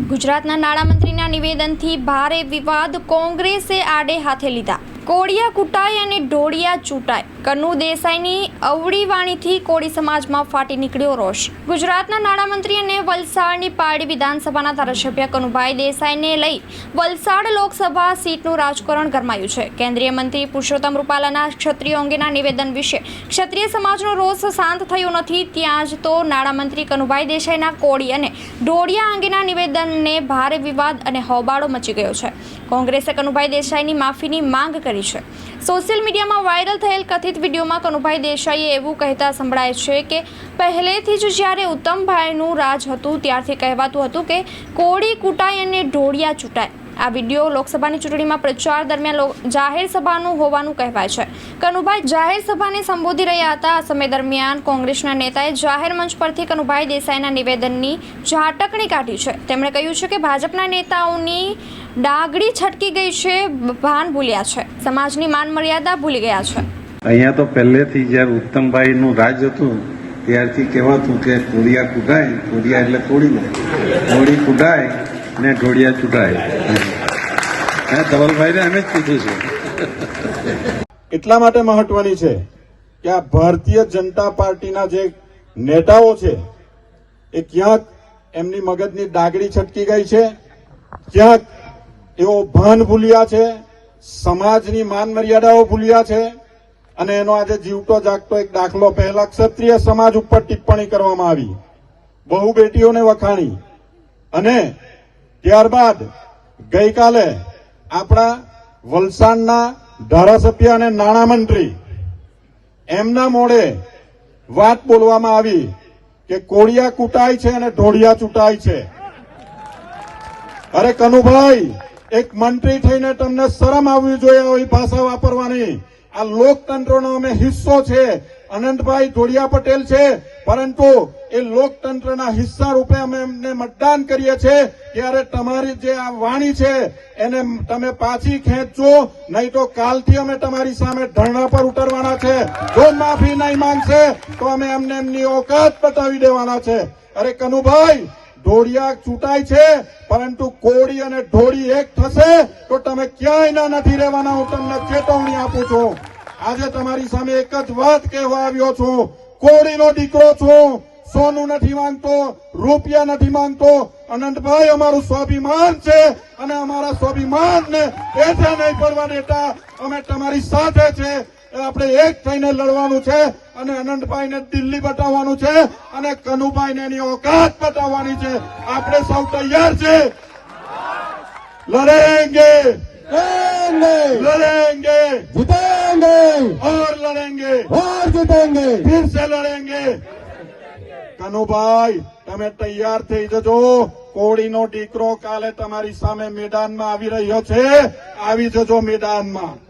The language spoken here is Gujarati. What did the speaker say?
ગુજરાતના નાણામંત્રીના નિવેદનથી ભારે વિવાદ કોંગ્રેસે આડે હાથે લીધા. કોળિયા કૂટાય અને ઢોળિયા ચૂંટાય કનુ દેસાઈની અવળી વાણીથી કોળી સમાજમાં ફાટી નીકળ્યો રોષ. ગુજરાતના નાણામંત્રી અને વલસાડની પારડી વિધાનસભાના ધારાસભ્ય કનુભાઈ દેસાઈને લઈ વલસાડ લોકસભા સીટનું રાજકારણ ગરમાયું છે. કેન્દ્રીય મંત્રી પુરુષોત્તમ રૂપાલાના ક્ષત્રિયો અંગેના નિવેદન વિશે ક્ષત્રિય સમાજનો રોષ શાંત થયો નથી, ત્યાં જ તો નાણામંત્રી કનુભાઈ દેસાઈના કોળી અને ઢોળિયા અંગેના નિવેદનને ભારે વિવાદ અને હોબાળો મચી ગયો છે. કોંગ્રેસે કનુભાઈ દેસાઈની માફીની માંગ કરી છે. સોશિયલ મીડિયામાં વાયરલ થયેલ કથિત વિડીયોમાં કનુભાઈ દેસાઈએ એવું કહેતા સંભળાય છે કે પહેલેથી જ જ્યારે ઉત્તમભાઈનું રાજ હતું, ત્યારથી કહેવાતું હતું કે કોળી કૂટાય અને ઢોળિયા ચૂંટાય. આ વીડિયો લોકસભાની ચૂંટણીમાં પ્રચાર દરમિયાન જાહેર સભાનું હોવાનું કહેવાય છે. કનુભાઈ જાહેર સભાને સંબોધી રહ્યા હતા. આ સમય દરમિયાન કોંગ્રેસના નેતાએ જાહેર મંચ પરથી કનુભાઈ દેસાઈના નિવેદનની ઝાટકણી કાઢી છે. તેમણે કહ્યું છે કે ભાજપના નેતાઓની ડાગડી છટકી ગઈ છે ભાન ભૂલ્યા છે. સમાજની માન મર્યાદા ભૂલી ગયા છે. અહીંયા તો પહેલેથી જ્યારે ઉત્તમભાઈનું રાજ હતું ત્યારથી કહેવાતું કે કોળિયા કુડાય કોળિયા એટલે કોડી ને. કોડી કુડાય ને ઢોળિયા ચૂંટાય હે ધવલભાઈને અમે જ કીધું છે. એટલા માટે મહત્વની છે કે આ ભારતીય જનતા પાર્ટીના જે નેતાઓ છે એ ક્યાંક એમની મગજની ડાગડી છટકી ગઈ છે ક્યાંક એઓ ભાન ભૂલ્યા છે, સમાજની માન મર્યાદાઓ ભૂલ્યા છે, અને એનો આજે જીવતો જાગતો એક દાખલો પહેલા ક્ષત્રિય સમાજ ઉપર ટિપ્પણી કરવામાં આવી. બહુ બેટીઓને વખાણી. અને ત્યારબાદ ગઈકાલે આપણા વલસાડના ધારાસભ્ય અને નાણામંત્રી, એમના મોડે વાત બોલવામાં આવી કે કોળિયા કૂટાય છે અને ઢોળિયા ચૂંટાય છે. અરે કનુભાઈ એક મંત્રી થઈને તમને શરમ આવવી જોઈએ આવી ભાષા વાપરવાની. આ લોકતંત્રનો અમે હિસ્સો છે. અનંતભાઈ જોડિયા પટેલ છે. પરંતુ એ લોકતંત્રના હિસ્સા રૂપે અમે એમને મતદાન કરીએ છીએ. ત્યારે તમારી જે આ વાણી છે, એને તમે પાછી ખેંચજો. નહીં તો કાલથી અમે તમારી સામે ધરણા પર ઉતરવાના છે. જો માફી નહીં માંગશે, તો અમે એમને એમની ઓકાત બતાવી દેવાના છે. અરે કનુભાઈ ઢોળિયા ચૂંટાય છે, પરંતુ કોળી અને ઢોળી એક થશે, તો તમે ક્યાંય ના નથી રહેવાના, હું તમને ચેતવણી આપું છું. આજે તમારી સામે એક જ વાત કહેવા આવ્યો છું. કોળીનો દીકરો છું. સોનું નથી માંગતો રૂપિયા નથી માંગતો. અનંતભાઈ અમારું સ્વાભિમાન છે અને અમારા સ્વાભિમાનને એઠા નહીં પડવા દેતા અમે તમારી સાથે છે. આપણે એક થઈને લડવાનું છે અને અનંતભાઈને દિલ્હી બતાવવાનું છે અને કનુભાઈને એની ઓકાત બતાવવાની છે. આપણે સૌ તૈયાર છે. લડેંગે. લડેંગે. જીતેંગે. ઓર લડેંગે. ઓર જીતેંગે. ફિર લડેંગે. કનુભાઈ, તમે તૈયાર થઈ જજો. કોળીનો દીકરો કાલે તમારી સામે મેદાનમાં આવી રહ્યો છે. આવી જજો મેદાનમાં.